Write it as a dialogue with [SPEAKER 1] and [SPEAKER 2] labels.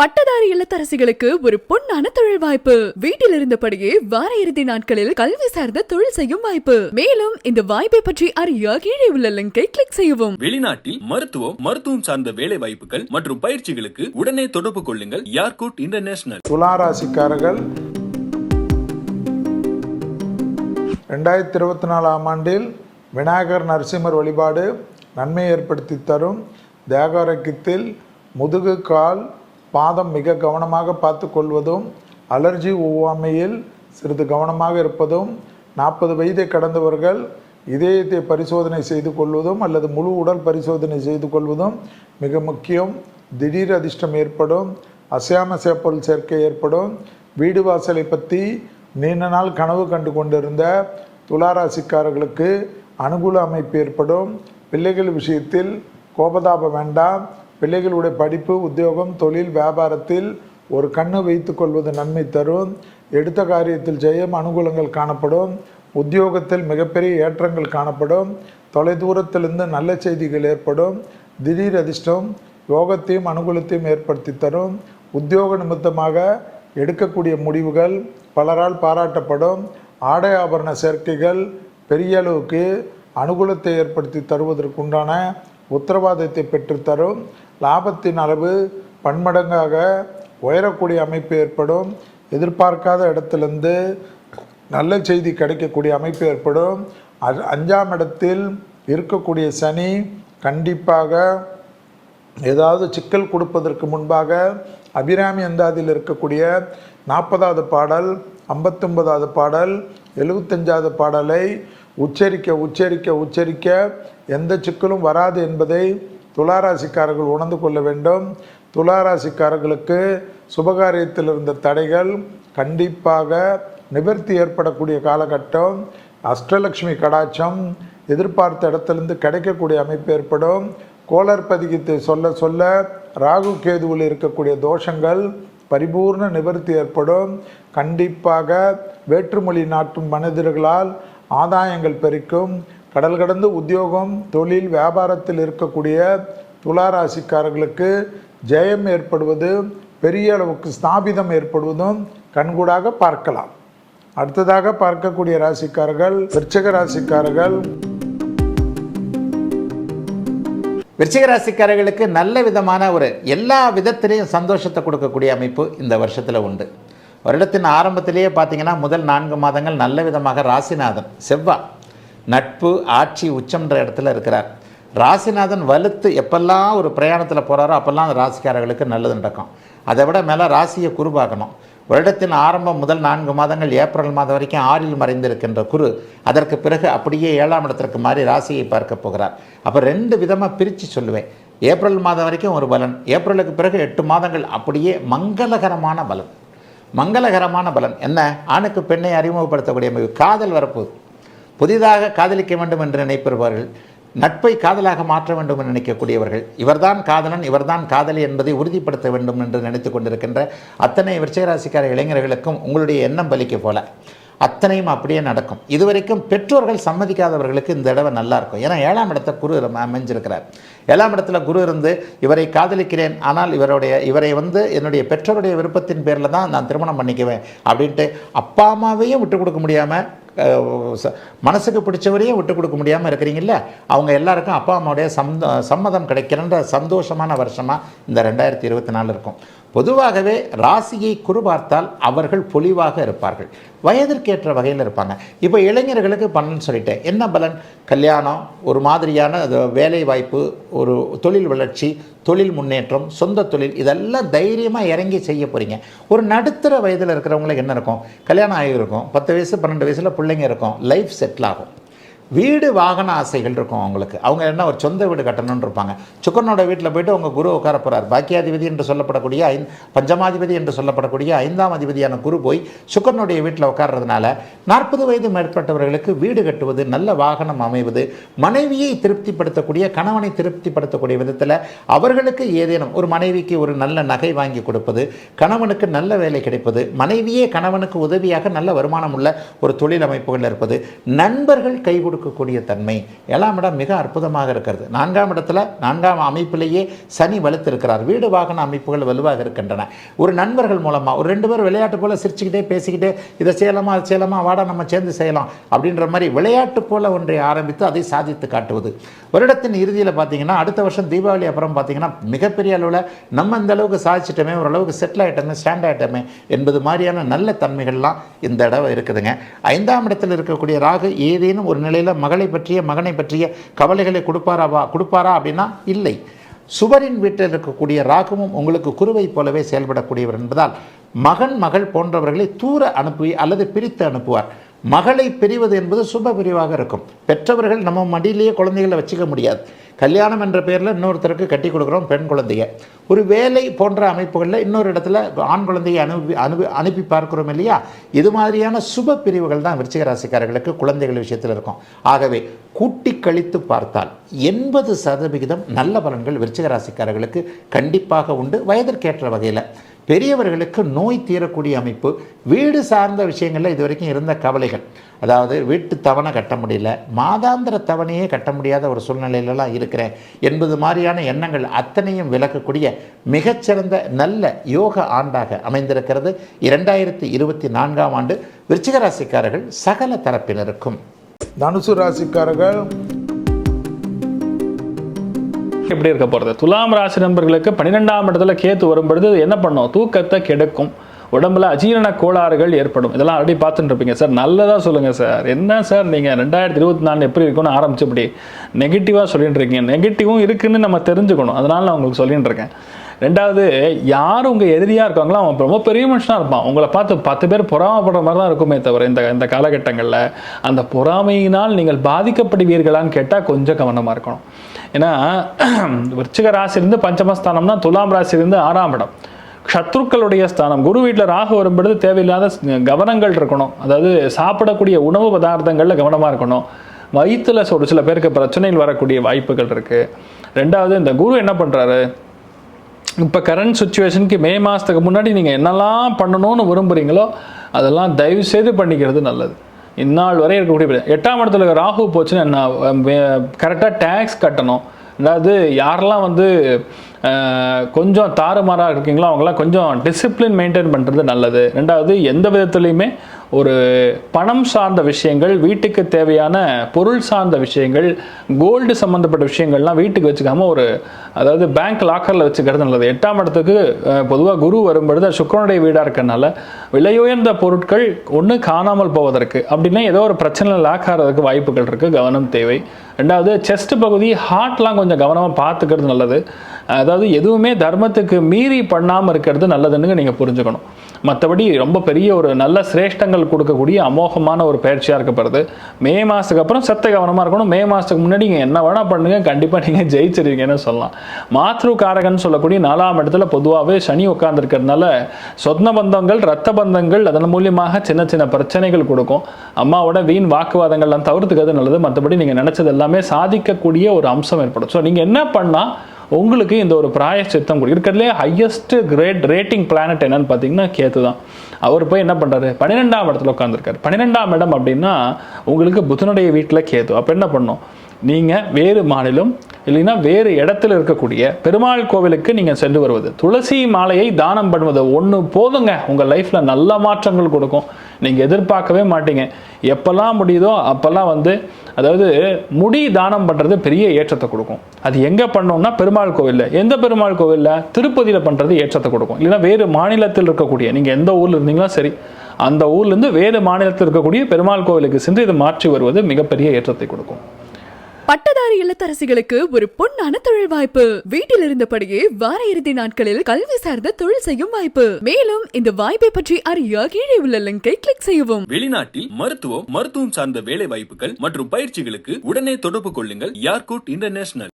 [SPEAKER 1] பட்டதாரி இல்லத்தரசிகளுக்கு ஒரு பொன்னான தொழில் வாய்ப்பு. வீட்டில் இருந்தபடியே வார இறுதி நாட்களில் கல்வி சார்ந்த தொழில் செய்யும் வாய்ப்பு. மேலும் இந்த வாய்ப்பை பற்றி அறிய கீழே உள்ள லிங்கை கிளிக் செய்யவும்.
[SPEAKER 2] வெளிநாட்டில் மருத்துவம் மருத்துவம் சார்ந்த வேலை வாய்ப்புகள் மற்றும் பயிற்சிகளுக்கு உடனே தொடர்பு கொள்ளுங்கள் யார்கூட் இன்டர்நேஷனல்
[SPEAKER 3] துளாராசிக்காரர்கள் ரெண்டாயிரத்தி இருபத்தி நாலாம் ஆண்டில் விநாயகர் நரசிம்மர் வழிபாடு நன்மை ஏற்படுத்தி தரும். தேகாரோக்கியத்தில் முதுகு கால் பாதம் மிக கவனமாக பார்த்து கொள்வதும் அலர்ஜி ஒவ்வாமையில் சிறிது கவனமாக இருப்பதும் நாற்பது வயதை கடந்தவர்கள் இதயத்தை பரிசோதனை செய்து கொள்வதும் அல்லது முழு உடல் பரிசோதனை செய்து கொள்வதும் மிக முக்கியம். திடீர் அதிர்ஷ்டம் ஏற்படும் அசையாம சேப்பொருள் சேர்க்கை ஏற்படும். வீடு வாசலை பற்றி நீண்ட நாள் கனவு கண்டு கொண்டிருந்த துளாராசிக்காரர்களுக்கு அனுகூல அமைப்பு ஏற்படும். பிள்ளைகள் விஷயத்தில் கோபதாபம் வேண்டாம். பிள்ளைகளுடைய படிப்பு உத்தியோகம் தொழில் வியாபாரத்தில் ஒரு கண்ணு வைத்து கொள்வது நன்மை தரும். எடுத்த காரியத்தில் ஜெயம் அனுகூலங்கள் காணப்படும். உத்தியோகத்தில் மிகப்பெரிய ஏற்றங்கள் காணப்படும். தொலைதூரத்திலிருந்து நல்ல செய்திகள் ஏற்படும். திடீர் அதிர்ஷ்டம் யோகத்தையும் அனுகூலத்தையும் ஏற்படுத்தி தரும். உத்தியோக நிமித்தமாக எடுக்கக்கூடிய முடிவுகள் பலரால் பாராட்டப்படும். ஆடை ஆபரண சேர்க்கைகள் பெரிய அளவுக்கு அனுகூலத்தை ஏற்படுத்தி தருவதற்குண்டான உத்தரவாதத்தை பெற்றுத்தரும். லாபத்தின் அளவு பன்மடங்காக உயரக்கூடிய அமைப்பு ஏற்படும். எதிர்பார்க்காத இடத்துலேருந்து நல்ல செய்தி கிடைக்கக்கூடிய அமைப்பு ஏற்படும். அஞ்சாம் இடத்தில் இருக்கக்கூடிய சனி கண்டிப்பாக ஏதாவது சிக்கல் கொடுப்பதற்கு முன்பாக அபிராமி அந்தாதியில் இருக்கக்கூடிய நாற்பதாவது பாடல் ஐம்பத்தொன்பதாவது பாடல் எழுபத்தஞ்சாவது பாடலை உச்சரிக்க உச்சரிக்க உச்சரிக்க எந்த சிக்கலும் வராது என்பதை துளாராசிக்காரர்கள் உணர்ந்து கொள்ள வேண்டும். துளாராசிக்காரர்களுக்கு சுபகாரியத்தில் இருந்த தடைகள் கண்டிப்பாக நிவர்த்தி ஏற்படக்கூடிய காலகட்டம். அஷ்டலக்ஷ்மி கடாட்சம் எதிர்பார்த்த இடத்திலிருந்து கிடைக்கக்கூடிய அமைப்பு ஏற்படும். கோளற்பதிகத்தை சொல்ல சொல்ல ராகு கேதுவில் இருக்கக்கூடிய தோஷங்கள் பரிபூர்ண நிவர்த்தி ஏற்படும். கண்டிப்பாக வேற்றுமொழி நாட்டும் மனிதர்களால் ஆதாயங்கள் பெருக்கும். கடல் கடந்து உத்தியோகம் தொழில் வியாபாரத்தில் இருக்கக்கூடிய துளாராசிக்காரர்களுக்கு ஜெயம் ஏற்படுவது பெரிய அளவுக்கு ஸ்தாபிதம் ஏற்படுவதும் கண்கூடாக பார்க்கலாம். அடுத்ததாக பார்க்கக்கூடிய ராசிக்காரர்கள் விருச்சக ராசிக்காரர்கள்.
[SPEAKER 4] விருச்சிக ராசிக்காரர்களுக்கு நல்ல விதமான ஒரு எல்லா விதத்திலையும் சந்தோஷத்தை கொடுக்கக்கூடிய அமைப்பு இந்த வருஷத்தில் உண்டு. வருடத்தின் ஆரம்பத்திலேயே பார்த்தீங்கன்னா முதல் நான்கு மாதங்கள் நல்ல விதமாக ராசிநாதன் செவ்வாய் நட்பு ஆட்சி உச்சம்ன்ற இடத்துல இருக்கிறார். ராசிநாதன் வலுத்து எப்பெல்லாம் ஒரு பிரயாணத்தில் போகிறாரோ அப்போல்லாம் அந்த ராசிக்காரர்களுக்கு நல்லது நடக்கும். அதை விட மேலே ராசியை குருபாக்கணும் வருடத்தின் ஆரம்பம் முதல் நான்கு மாதங்கள் ஏப்ரல் மாதம் வரைக்கும் ஆறில் மறைந்திருக்கின்ற குரு அதற்கு பிறகு அப்படியே ஏழாம் இடத்திற்கு மாறி ராசியை பார்க்க போகிறார். அப்போ ரெண்டு விதமாக பிரித்து சொல்லுவேன். ஏப்ரல் மாதம் வரைக்கும் ஒரு பலன் ஏப்ரலுக்கு பிறகு எட்டு மாதங்கள் அப்படியே மங்களகரமான பலன். மங்களகரமான பலன். என்ன? ஆணுக்கு பெண்ணை அறிமுகப்படுத்தக்கூடிய காதல் வரப்போகுது. புதிதாக காதலிக்க வேண்டும் என்று நினைப்பவர்கள் நட்பை காதலாக மாற்ற வேண்டும் என்று நினைக்கக்கூடியவர்கள் இவர்தான் காதலன் இவர்தான் காதலி என்பதை உறுதிப்படுத்த வேண்டும் என்று நினைத்து கொண்டிருக்கின்ற அத்தனை விருச்சிகராசிக்கார இளைஞர்களுக்கும் உங்களுடைய எண்ணம் பலிக்க போல. அத்தனையும் அப்படியே நடக்கும். இதுவரைக்கும் பெற்றோர்கள் சம்மதிக்காதவர்களுக்கு இந்த தடவை நல்லா இருக்கும். ஏன்னா ஏழாம் இடத்த குரு அமைஞ்சிருக்கிறார். ஏழாம் இடத்துல குரு இருந்து இவரை காதலிக்கிறேன் ஆனால் இவருடைய இவரை வந்து என்னுடைய பெற்றோருடைய விருப்பத்தின் பேரில் தான் நான் திருமணம் பண்ணிக்குவேன் அப்படின்ட்டு அப்பா அம்மாவையும் விட்டு கொடுக்க முடியாமல் மனசுக்கு பிடிச்சவரையும் விட்டு கொடுக்க முடியாமல் இருக்கிறீங்கல்ல? அவங்க எல்லாருக்கும் அப்பா அம்மாவுடைய சந்த சம்மதம் கிடைக்கிறன்ற சந்தோஷமான வருஷமாக இந்த ரெண்டாயிரத்தி இருபத்தி நாலு இருக்கும். பொதுவாகவே ராசியை குறுபார்த்தால் அவர்கள் பொலிவாக இருப்பார்கள். வயதிற்கேற்ற வகையில் இருப்பாங்க. இப்போ இளைஞர்களுக்கு பலன் சொல்லிட்டேன். என்ன பலன்? கல்யாணம் ஒரு மாதிரியான அது வேலை வாய்ப்பு ஒரு தொழில் வளர்ச்சி தொழில் முன்னேற்றம் சொந்த தொழில் இதெல்லாம் தைரியமாக இறங்கி செய்ய போகிறீங்க ஒரு நடுத்தர வயதில் இருக்கிறவங்களுக்கு என்ன இருக்கும்? கல்யாணம் ஆகியிருக்கும் பத்து வயசு பன்னெண்டு வயசில் பிள்ளைங்க இருக்கும். லைஃப் செட்டில் ஆகும். வீடு வாகன ஆசைகள் இருக்கும் அவங்களுக்கு. அவங்க என்ன ஒரு சொந்த வீடு கட்டணும்னு இருப்பாங்க. சுக்கரனோட வீட்டில் போயிட்டு அவங்க குரு உட்கார போகிறார் பாக்கியாதிபதி என்று சொல்லப்படக்கூடிய ஐந் பஞ்சமாதிபதி என்று சொல்லப்படக்கூடிய ஐந்தாம் அதிபதியான குரு போய் சுக்கரனுடைய வீட்டில் உட்கார்றதுனால நாற்பது வயது மேற்பட்டவர்களுக்கு வீடு கட்டுவது நல்ல வாகனம் அமைவது மனைவியை திருப்திப்படுத்தக்கூடிய கணவனை திருப்திப்படுத்தக்கூடிய விதத்தில் அவர்களுக்கு ஏதேனும் ஒரு மனைவிக்கு ஒரு நல்ல நகை வாங்கி கொடுப்பது கணவனுக்கு நல்ல வேலை கிடைப்பது மனைவியே கணவனுக்கு உதவியாக நல்ல வருமானம் உள்ள ஒரு தொழில் அமைப்புகள் இருப்பது நண்பர்கள் கை கொடுக்க கொடுக்கக்கூடிய தன்மை ஏழாம் இடம் மிக அற்புதமாக இருக்கிறது. நான்காம் இடத்துல நான்காம் அமைப்பிலேயே சனி வலுத்திருக்கிறார். வீடு வாகன அமைப்புகள் வலுவாக இருக்கின்றன. ஒரு நண்பர்கள் மூலமாக ஒரு ரெண்டு பேர் விளையாட்டு போல சிரிச்சுக்கிட்டே பேசிக்கிட்டே இதை செய்யலாமா அதை செய்யலாமா வாடா நம்ம சேர்ந்து செய்யலாம். அப்படின்ற மாதிரி விளையாட்டு போல ஒன்றை ஆரம்பித்து அதை சாதித்து காட்டுவது. வருடத்தின் இறுதியில் பார்த்தீங்கன்னா அடுத்த வருஷம் தீபாவளி அப்புறம் பார்த்தீங்கன்னா மிகப்பெரிய அளவில் நம்ம இந்த அளவுக்கு சாதிச்சிட்டோமே ஓரளவுக்கு செட்டில் ஆகிட்டோமே ஸ்டாண்ட் ஆகிட்டோமே என்பது மாதிரியான நல்ல தன்மைகள்லாம் இந்த இடம் இருக்குதுங்க. ஐந்தாம் இடத்தில் இருக்கக்கூடிய ராகு ஏதேனும் ஒரு நிலையில் மகளை பற்றிய மகனை பற்றிய கவலைகளை கொடுப்பாராவா கொடுப்பாரா அப்படின்னா இல்லை. சுவரின் வீட்டில் இருக்கக்கூடிய ராகுவும் உங்களுக்கு குருவை போலவே செயல்படக்கூடியவர் என்பதால் மகன் மகள் போன்றவர்களை தூர அனுப்பி அல்லது பிரித்து அனுப்புவார். மகளை பிரிவது என்பது சுப பிரிவாக இருக்கும். பெற்றவர்கள் நம்ம மடியிலேயே குழந்தைகளை வச்சுக்க முடியாது. கல்யாணம் என்ற பேரில் இன்னொருத்தருக்கு கட்டி கொடுக்குறோம் பெண் குழந்தைய. ஒரு வேலை போன்ற அமைப்புகளில் இன்னொரு இடத்துல ஆண் குழந்தையை அனுப்பி அனுப்பி அனுப்பி பார்க்குறோம் இல்லையா? இது மாதிரியான சுப பிரிவுகள் தான் விருச்சிக ராசிக்காரர்களுக்கு குழந்தைகள் விஷயத்தில் இருக்கும். ஆகவே கூட்டி கழித்து பார்த்தால் எண்பது சதவிகிதம் நல்ல பலன்கள் விருச்சிக ராசிக்காரர்களுக்கு கண்டிப்பாக உண்டு. வயதிற்கேற்ற வகையில் பெரியவர்களுக்கு நோய் தீரக்கூடிய அமைப்பு வீடு சார்ந்த விஷயங்களில் இது வரைக்கும் இருந்த கவலைகள். அதாவது வீட்டு தவணை கட்ட முடியல மாதாந்திர தவணையே கட்ட முடியாத ஒரு சூழ்நிலையிலலாம் இருக்கிறேன் என்பது மாதிரியான எண்ணங்கள் அத்தனையும் விளக்கக்கூடிய மிகச்சிறந்த நல்ல யோக ஆண்டாக அமைந்திருக்கிறது. இரண்டாயிரத்தி இருபத்தி நான்காம் ஆண்டு விருச்சிக ராசிக்காரர்கள் சகல தரப்பினருக்கும்.
[SPEAKER 3] தனுசு ராசிக்காரர்கள்
[SPEAKER 5] எப்படி இருக்க போகிறது துலாம் ராசி நண்பர்களுக்கு பன்னிரெண்டாம் இடத்துல கேத்து வரும்பொழுது என்ன பண்ணும்? தூக்கத்தை கெடுக்கும். உடம்புல அஜீரண கோளாறுகள் ஏற்படும். இதெல்லாம் ஆல்ரெடி பார்த்துட்டு இருப்பீங்க. சார் நல்லதாக சொல்லுங்கள் சார். என்ன சார் நீங்கள் ரெண்டாயிரத்தி இருபத்தி நாலு எப்படி இருக்கும்னு ஆரம்பிச்சபடி நெகட்டிவாக சொல்லிட்டு இருக்கீங்க. நெகட்டிவும் இருக்குன்னு நம்ம தெரிஞ்சுக்கணும். அதனால நான் உங்களுக்கு சொல்லிட்டு இருக்கேன். ரெண்டாவது யார் உங்கள் எதிரியாக இருக்காங்களோ அவன் ரொம்ப பெரிய மனுஷனாக இருப்பான். உங்களை பார்த்து பத்து பேர் பொறாமப்படுற மாதிரி தான் இருக்குமே தவிர இந்த இந்த காலகட்டங்களில். அந்த பொறாமையினால் நீங்கள் பாதிக்கப்படுவீர்களான்னு கேட்டால் கொஞ்சம் கவனமாக இருக்கணும். ஏன்னா விருச்சிக ராசியிலிருந்து பஞ்சமஸ்தானம்னா துலாம் ராசியிலிருந்து ஆறாம் இடம். சத்ருக்களுடைய ஸ்தானம். குரு வீட்டில் ராகு வரும்பொழுது தேவையில்லாத கவனங்கள் இருக்கணும். அதாவது சாப்பிடக்கூடிய உணவு பதார்த்தங்களில் கவனமாக இருக்கணும். வயிற்றுல ஒரு சில பேருக்கு பிரச்சனைகள் வரக்கூடிய வாய்ப்புகள் இருக்குது ரெண்டாவது இந்த குரு என்ன பண்ணுறாரு இப்போ கரண்ட் சுச்சுவேஷனுக்கு மே மாதத்துக்கு முன்னாடி நீங்கள் என்னெல்லாம் பண்ணணும்னு விரும்புகிறீங்களோ அதெல்லாம் தயவு செய்து பண்ணிக்கிறது நல்லது. இந்நாள் வரை இருக்கக்கூடிய எட்டாம் இடத்துல ராகு போச்சுன்னா என்ன கரெக்டாக டேக்ஸ் கட்டணும். அதாவது யாரெல்லாம் வந்து கொஞ்சம் தாறுமாறாக இருக்கீங்களோ அவங்களாம் கொஞ்சம் டிசிப்ளின் மெயின்டைன் பண்ணுறது நல்லது. ரெண்டாவது எந்த விதத்துலேயுமே ஒரு பணம் சார்ந்த விஷயங்கள் வீட்டுக்கு தேவையான பொருள் சார்ந்த விஷயங்கள் கோல்டு சம்மந்தப்பட்ட விஷயங்கள்லாம் வீட்டுக்கு வச்சுக்காமல் ஒரு அதாவது பேங்க் லாக்கரில் வச்சுக்கிறது நல்லது. எட்டாம் இடத்துக்கு பொதுவாக குரு வரும்பொழுது சுக்கரனுடைய சுக்கிரனுடைய வீடாக இருக்கறனால விலையுயர்ந்த பொருட்கள் ஒன்று காணாமல் போவதற்கு அப்படின்னா ஏதோ ஒரு பிரச்சனை லாக் ஆகிறதுக்கு வாய்ப்புகள் இருக்குது கவனம் தேவை. ரெண்டாவது செஸ்ட் பகுதி ஹார்ட்லாம் கொஞ்சம் கவனமாக பார்த்துக்கிறது நல்லது. அதாவது எதுவுமே தர்மத்துக்கு மீறி பண்ணாமல் இருக்கிறது நல்லதுன்னு நீங்கள் புரிஞ்சுக்கணும். மற்றபடி ரொம்ப பெரிய ஒரு நல்ல சிரேஷ்டங்கள் கொடுக்கக்கூடிய அமோகமான ஒரு பயிற்சியாக இருக்கப்படுது. மே மாதத்துக்கு அப்புறம் சத்த கவனமாக இருக்கணும். மே மாதத்துக்கு முன்னாடி நீங்கள் என்ன வேணால் பண்ணுங்க. கண்டிப்பாக நீங்கள் ஜெயிச்சிருவீங்கன்னு சொல்லலாம். மாத்ரு காரகன் சொல்லக்கூடிய நாலாம் இடத்துல பொதுவாகவே சனி உட்காந்துருக்கிறதுனால சொந்த பந்தங்கள் ரத்த பந்தங்கள் அதன் மூலியமாக சின்ன சின்ன பிரச்சனைகள் கொடுக்கும். அம்மாவோட வீண் வாக்குவாதங்கள்லாம் தவிர்த்துக்கிறது நல்லது. மற்றபடி நீங்கள் நினச்சது எல்லாமே சாதிக்கக்கூடிய ஒரு அம்சம் ஏற்படும். ஸோ நீங்கள் என்ன பண்ணால் உங்களுக்கு இந்த ஒரு பிராயச்சித்தம் கொடு இருக்கிறதுலே ஹையஸ்ட் கிரேட் ரேட்டிங் பிளானட் என்னன்னு பார்த்தீங்கன்னா கேத்து தான் அவர் போய் என்ன பண்ணுறாரு பன்னிரெண்டாம் இடத்துல உட்காந்துருக்காரு பன்னிரெண்டாம் இடம் அப்படின்னா உங்களுக்கு புதனுடைய வீட்டில் கேது. அப்போ என்ன பண்ணும்? நீங்கள் வேறு மாநிலம் இல்லைன்னா வேறு இடத்துல இருக்கக்கூடிய பெருமாள் கோவிலுக்கு நீங்கள் சென்று வருவது. துளசி மாலையை தானம் பண்ணுவது ஒன்று போதுங்க. உங்கள் லைஃப்பில் நல்ல மாற்றங்கள் கொடுக்கும். நீங்கள் எதிர்பார்க்கவே மாட்டீங்க. எப்போல்லாம் முடியுதோ அப்போல்லாம் வந்து அதாவது முடி தானம் பண்ணுறது பெரிய ஏற்றத்தை கொடுக்கும். அது எங்கே பண்ணோம்னா பெருமாள் கோவிலில். எந்த பெருமாள் கோவிலில்? திருப்பதியில் பண்ணுறது ஏற்றத்தை கொடுக்கும். இல்லைன்னா வேறு மாநிலத்தில் இருக்கக்கூடிய நீங்கள் எந்த ஊரில் இருந்தீங்களோ சரி அந்த ஊர்லேருந்து வேறு மாநிலத்தில் இருக்கக்கூடிய பெருமாள் கோவிலுக்கு சென்று இதை மாற்றி வருவது மிகப்பெரிய ஏற்றத்தை கொடுக்கும்.
[SPEAKER 1] பட்டதாரி இல்லத்தரசிகளுக்கு ஒரு பொன்னான தொழில் வாய்ப்பு. வீட்டில் இருந்தபடியே வார இறுதி நாட்களில் கல்வி சார்ந்த தொழில் செய்யும் வாய்ப்பு. மேலும் இந்த வாய்ப்பை பற்றி அறிய கீழே உள்ள லிங்கை கிளிக் செய்யவும்.
[SPEAKER 2] வெளிநாட்டில் மருத்துவம் மருத்துவம் சார்ந்த வேலை வாய்ப்புகள் மற்றும் பயிற்சிகளுக்கு உடனே தொடர்பு கொள்ளுங்கள் யார்கூட் இன்டர்நேஷனல்.